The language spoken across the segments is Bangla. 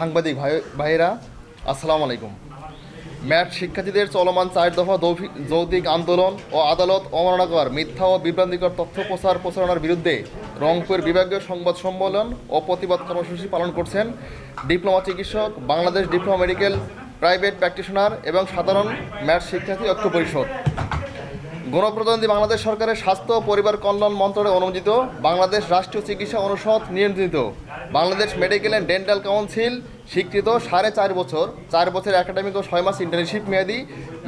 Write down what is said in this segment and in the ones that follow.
সাংবাদিক ভাই ভাইয়েরা, আসসালামু আলাইকুম। ম্যাট শিক্ষার্থীদের চলমান চার দফা যৌক্তিক আন্দোলন ও আদালত অবমাননাকর মিথ্যা ও বিভ্রান্তিকর তথ্য প্রচার প্রচারণার বিরুদ্ধে রংপুর বিভাগীয় সংবাদ সম্মেলন ও প্রতিবাদ কর্মসূচি পালন করছেন ডিপ্লোমা চিকিৎসক, Bangladesh diploma medical, private practitioner এবং সাধারণ ম্যাট শিক্ষার্থী ঐক্য পরিষদ। গণপ্রতিনিধি বাংলাদেশ সরকারের স্বাস্থ্য পরিবার কল্যাণ মন্ত্রণালয় অনুমোদিত, বাংলাদেশ রাষ্ট্রীয় চিকিৎসা অনুষদ নিয়ন্ত্রিত, Bangladesh medical and dental council স্বীকৃত সাড়ে চার বছর চার বছর একাডেমিক ও ছয় মাস ইন্টার্নশিপ মেয়াদি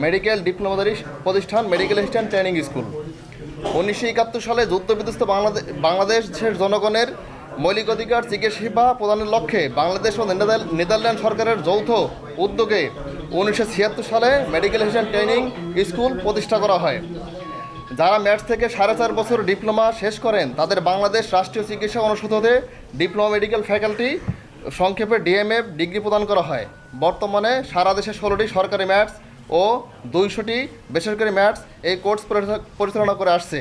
মেডিকেল ডিপ্লোমাদারি প্রতিষ্ঠান মেডিকেল অ্যাসিস্ট্যান্ট ট্রেনিং স্কুল উনিশশো একাত্তর সালে যুদ্ধবিধ্বস্ত বাংলাদেশ বাংলাদেশের জনগণের মৌলিক অধিকার চিকিৎসা প্রদানের লক্ষ্যে বাংলাদেশ ও নেদার- নেদারল্যান্ড সরকারের যৌথ উদ্যোগে উনিশশো ছিয়াত্তর সালে মেডিকেল অ্যাসিস্ট্যান্ট ট্রেনিং স্কুল প্রতিষ্ঠা করা হয়। যারা ম্যাথস থেকে সাড়ে চার বছর ডিপ্লোমা শেষ করেন, তাদের বাংলাদেশ রাষ্ট্রীয় চিকিৎসা অনুষদ ডিপ্লোমা মেডিকেল ফ্যাকাল্টি সংক্ষেপে ডিএমএফ ডিগ্রি প্রদান করা হয়। বর্তমানে সারা দেশে ষোলোটি সরকারি ম্যাথস ও দুইশোটি বেসরকারি ম্যাথস এই কোর্স পরিচালনা করে আসছে।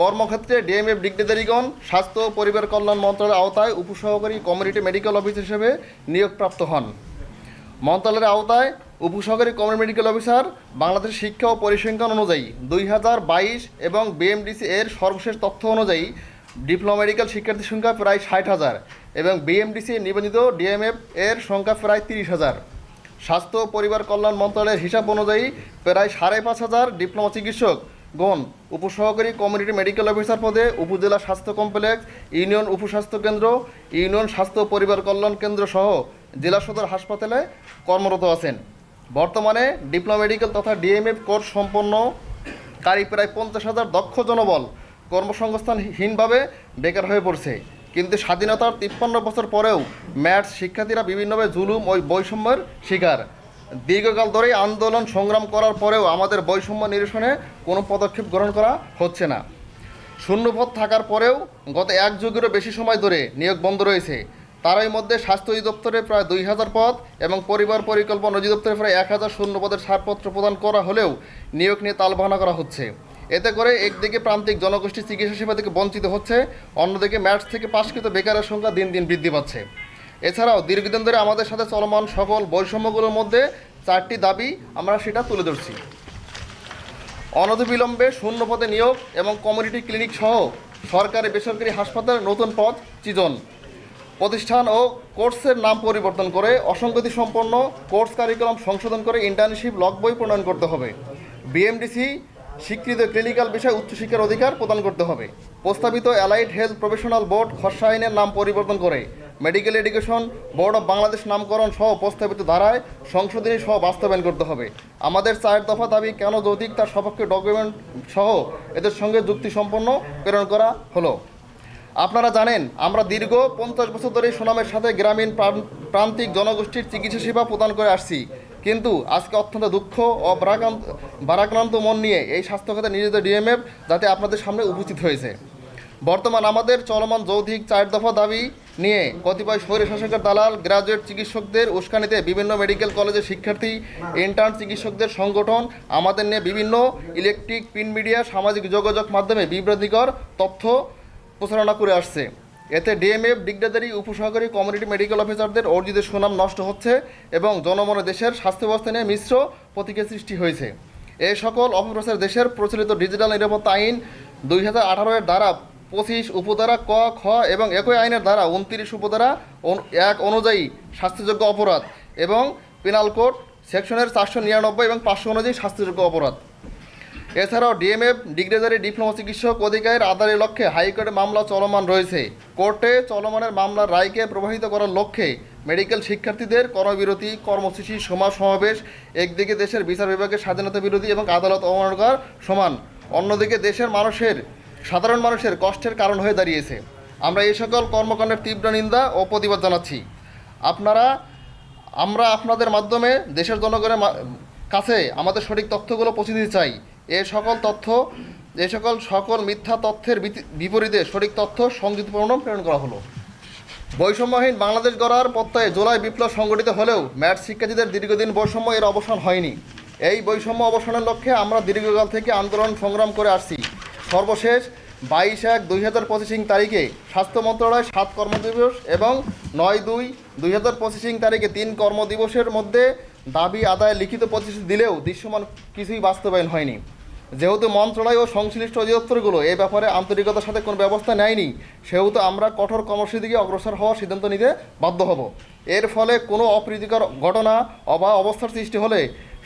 কর্মক্ষেত্রে ডিএমএফ ডিগ্রিধারীগণ স্বাস্থ্য ও পরিবার কল্যাণ মন্ত্রণালয়ের আওতায় উপসহকারী কমিউনিটি মেডিকেল অফিস হিসেবে নিয়োগপ্রাপ্ত হন। মন্ত্রণালয়ের আওতায় উপসহকারী কমিউনিটি মেডিকেল অফিসার বাংলাদেশ শিক্ষা ও পরিসংখ্যান অনুযায়ী দুই হাজার বাইশ এবং বিএমডিসি এর সর্বশেষ তথ্য অনুযায়ী ডিপ্লোমা মেডিকেল শিক্ষার্থীর সংখ্যা প্রায় ষাট হাজার এবং বিএমডিসি নিবন্ধিত ডিএমএফ এর সংখ্যা প্রায় তিরিশ হাজার। স্বাস্থ্য পরিবার কল্যাণ মন্ত্রণালয়ের হিসাব অনুযায়ী প্রায় সাড়ে পাঁচ হাজার ডিপ্লোমা চিকিৎসক গণ উপসহকারী কমিউনিটি মেডিকেল অফিসার পদে উপজেলা স্বাস্থ্য কমপ্লেক্স, ইউনিয়ন উপস্বাস্থ্য কেন্দ্র, ইউনিয়ন স্বাস্থ্য পরিবার কল্যাণ কেন্দ্র সহ জেলা সদর হাসপাতালে কর্মরত আছেন। বর্তমানে ডিপ্লোমা মেডিকেল তথা ডিএমএফ কোর্স সম্পন্নকারী প্রায় পঞ্চাশ হাজার দক্ষ জনবল কর্মসংস্থানহীনভাবে বেকার হয়ে পড়ছে। কিন্তু স্বাধীনতার তিপ্পান্ন বছর পরেও ম্যাথস শিক্ষার্থীরা বিভিন্নভাবে জুলুম ওই বৈষম্যের শিকার। দীর্ঘকাল ধরেই আন্দোলন সংগ্রাম করার পরেও আমাদের বৈষম্য নিরসনে কোনো পদক্ষেপ গ্রহণ করা হচ্ছে না। শূন্যপদ থাকার পরেও গত এক যুগেরও বেশি সময় ধরে নিয়োগ বন্ধ রয়েছে। তারই মধ্যে স্বাস্থ্য অধিদপ্তরে প্রায় দুই হাজার পদ এবং পরিবার পরিকল্পনা অধিদপ্তরে প্রায় এক হাজার শূন্য পদের ছাড়পত্র প্রদান করা হলেও নিয়োগ নিয়ে তালবাহানা করা হচ্ছে। এতে করে একদিকে প্রান্তিক জনগোষ্ঠী চিকিৎসা সেবা থেকে বঞ্চিত হচ্ছে, অন্যদিকে ম্যাটস থেকে পাশকৃত বেকারের সংখ্যা দিন দিন বৃদ্ধি পাচ্ছে। এছাড়াও দীর্ঘদিন ধরে আমাদের সাথে চলমান সকল বৈষম্যগুলোর মধ্যে চারটি দাবি আমরা সেটা তুলে ধরছি। অনধিবিলম্বে শূন্য পদে নিয়োগ এবং কমিউনিটি ক্লিনিক সহ সরকারি বেসরকারি হাসপাতালে নতুন পদ সৃজন প্রতিষ্ঠান ও কোর্সের নাম পরিবর্তন করে অসংগতি সম্পন্ন কোর্স কারিকুলাম সংশোধন করে ইন্টার্নশিপ লগ বই প্রণয়ন করতে হবে। বিএমডিসি স্বীকৃত ক্লিনিক্যাল বিষয়ে উচ্চশিক্ষার অধিকার প্রদান করতে হবে। প্রস্তাবিত অ্যালাইড হেলথ প্রফেশনাল বোর্ড খসড়া আইনের নাম পরিবর্তন করে medical education board of Bangladesh নামকরণ সহ প্রস্তাবিত ধারায় সংশোধনী সহ বাস্তবায়ন করতে হবে। আমাদের চার দফা দাবি কেন যৌতিক তার সপক্ষে ডকুমেন্ট সহ এদের সঙ্গে যুক্তি সম্পন্ন প্রেরণ করা হলো? আপনারা জানেন, আমরা দীর্ঘ পঞ্চাশ বছর ধরে সুনামের সাথে গ্রামীণ প্রান- প্রান্তিক জনগোষ্ঠীর চিকিৎসা সেবা প্রদান করে আসছি। কিন্তু আজকে অত্যন্ত দুঃখ ও ভারাক্রান্ত মন নিয়ে এই স্বাস্থ্য খাতে নিজেদের ডিএমএফ যাতে আপনাদের সামনে উপস্থিত হয়েছে। বর্তমান আমাদের চলমান যৌতিক চার দফা দাবি নিয়ে কতিপয় স্বৈরশাসকের দালাল, গ্রাজুয়েট চিকিৎসকদের উস্কানিতে বিভিন্ন মেডিকেল কলেজের শিক্ষার্থী, ইন্টার্ন চিকিৎসকদের সংগঠন, আমাদের নিয়ে বিভিন্ন ইলেকট্রিক, প্রিন্ট মিডিয়া, সামাজিক যোগাযোগ মাধ্যমে বিভ্রান্তিকর তথ্য প্রচারণা করে আসছে। এতে ডিএমএফ ডিগ্রেদারি উপসহকারী কমিউনিটি মেডিকেল অফিসারদের অর্জিত সুনাম নষ্ট হচ্ছে এবং জনমনে দেশের স্বাস্থ্য ব্যবস্থা নিয়ে মিশ্র প্রতিক্রিয়া সৃষ্টি হয়েছে। এই সকল অপপ্রচার দেশের প্রচলিত ডিজিটাল নিরাপত্তা আইন দুই হাজার আঠারোর দ্বারা পঁচিশ উপধারা ক, খ এবং একই আইনের দ্বারা উনত্রিশ উপধারা এক অনুযায়ী শাস্তিযোগ্য অপরাধ এবং পেনাল কোড সেকশনের চারশো নিরানব্বই এবং পাঁচশো অনুযায়ী শাস্তিযোগ্য অপরাধ। এছাড়াও ডিএমএফ ডিগ্রেজারি ডিপ্লোমা চিকিৎসক অধিকারের আদায়ের লক্ষ্যে হাইকোর্টে মামলা চলমান রয়েছে। কোর্টে চলমানের মামলার রায়কে প্রবাহিত করার লক্ষ্যে মেডিকেল শিক্ষার্থীদের কর্মবিরতি কর্মসূচি সমাজ সমাবেশ, একদিকে দেশের বিচার বিভাগের স্বাধীনতা বিরোধী এবং আদালত অবমাননার সমান, অন্যদিকে দেশের মানুষের, সাধারণ মানুষের কষ্টের কারণ হয়ে দাঁড়িয়েছে। আমরা এই সকল কর্মকাণ্ডের তীব্র নিন্দা ও প্রতিবাদ জানাচ্ছি। আপনারা, আমরা আপনাদের মাধ্যমে দেশের জনগণের কাছে আমাদের সঠিক তথ্যগুলো পৌঁছে দিতে চাই। এ সকল তথ্য, এ সকল সকল মিথ্যা তথ্যের বিপরীতে সঠিক তথ্য সংযুক্তপূর্ণ প্রেরণ করা হলো। বৈষম্যহীন বাংলাদেশ গড়ার প্রত্যয়ে জুলাই বিপ্লব সংগঠিত হলেও ম্যাট শিক্ষার্থীদের দীর্ঘদিন বৈষম্য এর অবসান হয়নি। এই বৈষম্য অবসানের লক্ষ্যে আমরা দীর্ঘকাল থেকে আন্দোলন সংগ্রাম করে আসছি। সর্বশেষ বাইশ এক দুই হাজার পঁচিশিং তারিখে স্বাস্থ্য মন্ত্রণালয় সাত কর্মদিবস এবং নয় দুই দুই হাজার পঁচিশিং তারিখে তিন কর্মদিবসের মধ্যে দাবি আদায় লিখিত প্রতিশ্রুতি দিলেও দৃশ্যমান কিছুই বাস্তবায়ন হয়নি। যেহেতু মন্ত্রণালয় ও সংশ্লিষ্ট অধিদপ্তরগুলো এ ব্যাপারে আন্তরিকতার সাথে কোনো ব্যবস্থা নেয়নি সেহেতু আমরা কঠোর কর্মসূচি দিকে অগ্রসর হওয়ার সিদ্ধান্ত নিতে বাধ্য হব। এর ফলে কোনো অপ্রীতিকর ঘটনা অবা অবস্থার সৃষ্টি হলে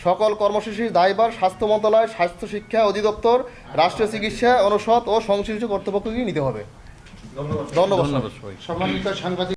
সকল কর্মসূচির দায়ভার স্বাস্থ্য মন্ত্রণালয় স্বাস্থ্য শিক্ষা অধিদপ্তর রাষ্ট্রীয় চিকিৎসা অনুষদ ও সংশ্লিষ্ট কর্তৃপক্ষকে নিতে হবে। ধন্যবাদ। ধন্যবাদ। সম্মানিত সাংবাদিক